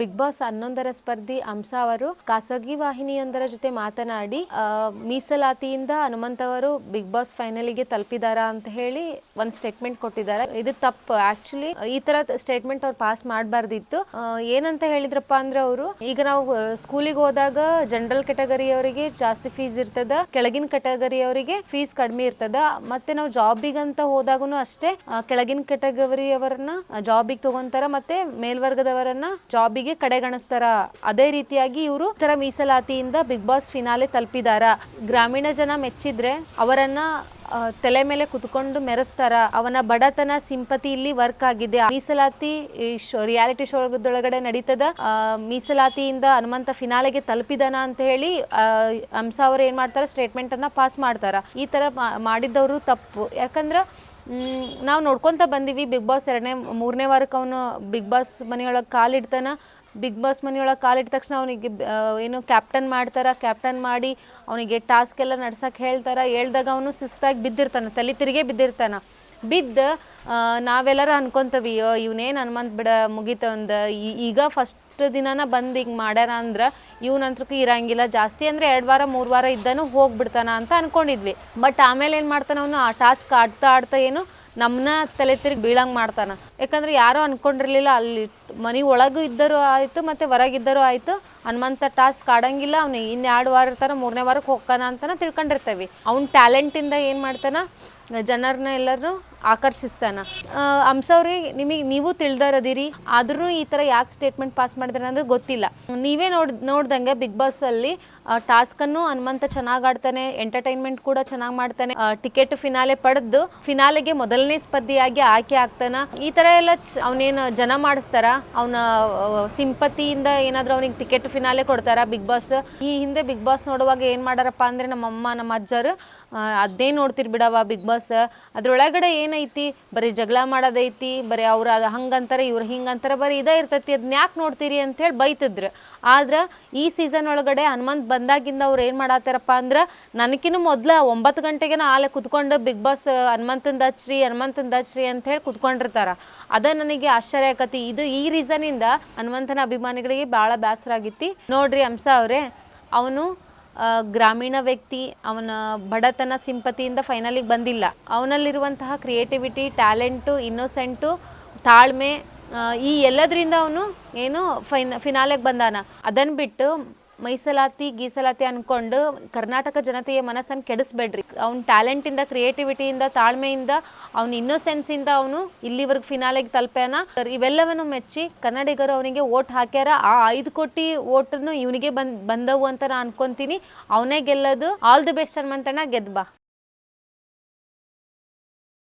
Big boss ಹನ್ನೊಂದರ ಸ್ಪರ್ಧಿ ಅಂಶ ಅವರು ಖಾಸಗಿ ವಾಹಿನಿಯೊಂದರ ಜೊತೆ ಮಾತನಾಡಿ ಮೀಸಲಾತಿಯಿಂದ ಹನುಮಂತ್ ಅವರು ಬಿಗ್ ಬಾಸ್ ಫೈನಲಿಗೆ ತಲುಪಿದಾರ ಅಂತ ಹೇಳಿ ಒಂದು ಸ್ಟೇಟ್ಮೆಂಟ್ ಕೊಟ್ಟಿದ್ದಾರೆ. ಇದು ತಪ್ಪು. ಆಕ್ಚುಲಿ ಈ ತರ ಸ್ಟೇಟ್ಮೆಂಟ್ ಅವ್ರು ಪಾಸ್ ಮಾಡಬಾರ್ದಿತ್ತು. ಏನಂತ ಹೇಳಿದ್ರಪ್ಪ ಅಂದ್ರೆ ಅವರು, ಈಗ ನಾವು ಸ್ಕೂಲಿಗೆ ಹೋದಾಗ ಜನರಲ್ ಅವರಿಗೆ ಜಾಸ್ತಿ ಫೀಸ್ ಇರ್ತದ, ಕೆಳಗಿನ ಅವರಿಗೆ ಫೀಸ್ ಕಡಿಮೆ ಇರ್ತದ. ಮತ್ತೆ ನಾವು ಜಾಬಿಗಂತ ಹೋದಾಗೂ ಅಷ್ಟೇ ಕೆಳಗಿನ ಕೆಳಗಿನ ಕೆಟಗರಿಯವರನ್ನ ಜಾಬಿಗೆ ತಗೊಂತಾರ, ಮತ್ತೆ ಮೇಲ್ವರ್ಗದವರನ್ನ ಜಾಬಿಗೆ ಕಡೆಗಣಿಸ್ತಾರ. ಅದೇ ರೀತಿಯಾಗಿ ಇವರು ತರ ಮೀಸಲಾತಿಯಿಂದ ಬಿಗ್ ಬಾಸ್ ಫಿನಾಲೆ ತಲುಪಿದಾರ. ಗ್ರಾಮೀಣ ಜನ ಮೆಚ್ಚಿದ್ರೆ ಅವರನ್ನ ತಲೆ ಮೇಲೆ ಕುತ್ಕೊಂಡು ಮೆರೆಸ್ತಾರ. ಅವನ ಬಡತನ, ಸಿಂಪತಿ ಇಲ್ಲಿ ವರ್ಕ್ ಆಗಿದೆ. ಮೀಸಲಾತಿ ರಿಯಾಲಿಟಿ ಶೋದೊಳಗಡೆ ನಡೀತದ ಮೀಸಲಾತಿಯಿಂದ ಹನುಮಂತ ಫಿನಾಲೆಗೆ ತಲುಪಿದನ ಅಂತ ಹೇಳಿ ಹಂಸ ಅವರು ಏನ್ ಮಾಡ್ತಾರ ಸ್ಟೇಟ್ಮೆಂಟ್ ಅನ್ನ ಪಾಸ್ ಮಾಡ್ತಾರ. ಈ ತರ ಮಾಡಿದ್ದವರು ತಪ್ಪು. ಯಾಕಂದ್ರ ನಾವು ನೋಡ್ಕೊಂತ ಬಂದೀವಿ. ಬಿಗ್ ಬಾಸ್ ಎರಡನೇ, ಮೂರನೇ ವಾರಕ್ಕೆ ಅವನು ಬಿಗ್ ಬಾಸ್ ಮನೆಯೊಳಗೆ ಕಾಲಿಡ್ತಾನ ಬಿಗ್ ಬಾಸ್ ಮನೆಯೊಳಗೆ ಕಾಲಿಟ್ಟ ತಕ್ಷಣ ಅವನಿಗೆ ಏನು ಕ್ಯಾಪ್ಟನ್ ಮಾಡ್ತಾರ ಕ್ಯಾಪ್ಟನ್ ಮಾಡಿ ಅವನಿಗೆ ಟಾಸ್ಕ್ ಎಲ್ಲ ನಡ್ಸಕ್ಕೆ ಹೇಳ್ತಾರ, ಹೇಳ್ದಾಗ ಅವನು ಸುಸ್ತಾಗಿ ಬಿದ್ದಿರ್ತಾನೆ, ತಲೆ ತಿರುಗೇ ಬಿದ್ದಿರ್ತಾನೆ. ಬಿದ್ದು ನಾವೆಲ್ಲರೂ ಅನ್ಕೊಂತೀವಿ ಇವನೇನು ಹನುಮಂತ್ ಬಿಡ ಮುಗೀತ ಒಂದು ಈಗ ಫಸ್ಟ್ ದಿನಾನ ಬಂದು ಹಿಂಗೆ ಮಾಡ್ಯಾರ ಅಂದ್ರೆ ಇವ್ನಂತ್ರಕ್ಕೆ ಇರಂಗಿಲ್ಲ. ಜಾಸ್ತಿ ಅಂದರೆ ಎರಡು ವಾರ, ಮೂರು ವಾರ ಇದ್ದಾನು ಹೋಗ್ಬಿಡ್ತಾನ ಅಂತ ಅನ್ಕೊಂಡಿದ್ವಿ. ಬಟ್ ಆಮೇಲೆ ಏನು ಮಾಡ್ತಾನೆ ಅವನು? ಆ ಟಾಸ್ಕ್ ಆಡ್ತಾ ಆಡ್ತಾ ಏನು ನಮ್ಮನ್ನ ತಲೆ ತಿರುಗಿ ಬೀಳಂಗೆ ಮಾಡ್ತಾನೆ. ಯಾಕಂದ್ರೆ ಯಾರೂ ಅಂದ್ಕೊಂಡಿರಲಿಲ್ಲ ಅಲ್ಲಿ ಮನೆ ಒಳಗೂ ಇದ್ದರೂ ಆಯಿತು, ಮತ್ತು ಹೊರಗಿದ್ದರೂ ಆಯಿತು. ಹನುಮಂತ ಟಾಸ್ಕ್ ಆಡಂಗಿಲ್ಲ, ಅವ್ನು ಇನ್ನು ಎರಡು ವಾರ ಇರ್ತಾನ ಮೂರನೇ ವಾರಕ್ಕೆ ಹೋಗ್ತಾನ ಅಂತಾನೆ ತಿಳ್ಕೊಂಡಿರ್ತೇವೆ. ಅವ್ನ ಟ್ಯಾಲೆಂಟಿಂದ ಏನು ಮಾಡ್ತಾನ? ಜನರನ್ನ ಎಲ್ಲರೂ ಆಕರ್ಷಿಸ್ತಾನ. ಅವ್ರಿಗೆ ನಿಮಗೆ ನೀವು ತಿಳಿದಾರದಿರಿ ಆದ್ರೂ ಈ ಥರ ಯಾಕೆ ಸ್ಟೇಟ್ಮೆಂಟ್ ಪಾಸ್ ಮಾಡಿದ್ರೆ ಅನ್ನೋದು ಗೊತ್ತಿಲ್ಲ. ನೀವೇ ನೋಡ್, ನೋಡ್ದಂಗೆ ಬಿಗ್ ಬಾಸಲ್ಲಿ ಟಾಸ್ಕನ್ನು ಹನುಮಂತ ಚೆನ್ನಾಗಿ ಆಡ್ತಾನೆ ಎಂಟರ್ಟೈನ್ಮೆಂಟ್ ಕೂಡ ಚೆನ್ನಾಗಿ ಮಾಡ್ತಾನೆ ಟಿಕೆಟ್ ಫಿನಾಲೆ ಪಡೆದು ಫಿನಾಲೆಗೆ ಮೊದಲನೇ ಸ್ಪರ್ಧಿಯಾಗಿ ಆಯ್ಕೆ ಆಗ್ತಾನ. ಈ ಥರ ಎಲ್ಲ ಅವನೇನು ಜನ ಮಾಡಿಸ್ತಾರ? ಅವನ ಸಿಂಪತಿಯಿಂದ ಏನಾದರೂ ಅವನಿಗೆ ಟಿಕೆಟ್ ಫಿನಾಲೆ ಕೊಡ್ತಾರ ಬಿಗ್ ಬಾಸ್ ಈ ಹಿಂದೆ ಬಿಗ್ ಬಾಸ್ ನೋಡುವಾಗ ಏನು ಮಾಡಾರಪ್ಪ ಅಂದರೆ, ನಮ್ಮಮ್ಮ ನಮ್ಮ ಅಜ್ಜರು ಅದೇ ನೋಡ್ತಿರ್ ಬಿಡವ ಬಿಗ್ ಬಾಸ್ ಅದ್ರೊಳಗಡೆ ಏನೈತಿ? ಬರೀ ಜಗಳ ಮಾಡೋದೈತಿ, ಬರೀ ಅವ್ರು ಅದು ಹಂಗಂತಾರೆ, ಇವ್ರು ಹಿಂಗಂತಾರೆ, ಬರೀ ಇದೇ ಇರ್ತೈತಿ ಅದನ್ನ ಯಾಕೆ ನೋಡ್ತೀರಿ ಅಂತೇಳಿ ಬೈತಿದ್ರು. ಆದ್ರೆ ಈ ಸೀಸನ್ ಒಳಗಡೆ ಹನುಮಂತ್ ಬಂದಾಗಿಂದ ಅವ್ರು ಏನು ಮಾಡತ್ತಾರಪ್ಪ ಅಂದ್ರೆ ನನಗಿನ ಮೊದಲ ಒಂಬತ್ತು ಗಂಟೆಗೆ ಆಲೆ ಕುತ್ಕೊಂಡು ಬಿಗ್ ಬಾಸ್ ಹನುಮಂತಂದ ಹಚ್ರಿ ಹನುಮಂತಂದ ಹಚ್ರಿ ಅಂತ ಹೇಳಿ ಕುತ್ಕೊಂಡಿರ್ತಾರ. ಅದ ನನಗೆ ಆಶ್ಚರ್ಯ ಆಕತಿ. ಇದು ಈ ರೀಸನಿಂದ ಹನುಮಂತನ ಅಭಿಮಾನಿಗಳಿಗೆ ಭಾಳ ಬೇಸರ ಆಗಿತ್ತು ನೋಡ್ರಿ ಹಂಸ ಅವರೇ, ಅವನು ಗ್ರಾಮೀಣ ವ್ಯಕ್ತಿ ಅವನ ಬಡತನ ಸಿಂಪತಿಯಿಂದ ಫೈನಲಿಗೆ ಬಂದಿಲ್ಲ. ಅವನಲ್ಲಿರುವಂತಹ ಕ್ರಿಯೇಟಿವಿಟಿ ಟ್ಯಾಲೆಂಟು ಇನ್ನೋಸೆಂಟು ತಾಳ್ಮೆ ಈ ಎಲ್ಲದರಿಂದ ಅವನು ಏನು ಫೈನ್ ಫಿನಾಲೆಗೆ ಬಂದಾನ. ಅದನ್ನು ಬಿಟ್ಟು ಮೈಸಲಾತಿ, ಗೀಸಲಾತಿ ಅನ್ಕೊಂಡು ಕರ್ನಾಟಕ ಜನತೆಯ ಮನಸ್ಸನ್ನು ಕೆಡಿಸ್ಬೇಡ್ರಿ. ಅವ್ನ ಟ್ಯಾಲೆಂಟಿಂದ, ಕ್ರಿಯೇಟಿವಿಟಿಯಿಂದ, ತಾಳ್ಮೆಯಿಂದ, ಅವ್ನ ಇನ್ನೋಸೆನ್ಸಿಂದ ಅವನು ಇಲ್ಲಿವರೆಗೆ ಫಿನಾಲೆಗೆ ತಲುಪ್ಯಾನ. ಇವೆಲ್ಲವನ್ನು ಮೆಚ್ಚಿ ಕನ್ನಡಿಗರು ಅವನಿಗೆ ಓಟ್ ಹಾಕ್ಯಾರ. ಆ ಐದು ಕೋಟಿ ಓಟನ್ನು ಇವನಿಗೆ ಬಂದ್ ಬಂದವು ಅಂತ ನಾನು ಅನ್ಕೊಂತೀನಿ. ಅವನೇ ಗೆಲ್ಲೋದು. ಆಲ್ ದಿ ಬೆಸ್ಟ್ ಅನ್ಮಂತಣ್ಣ ಗೆದ್ಬಾ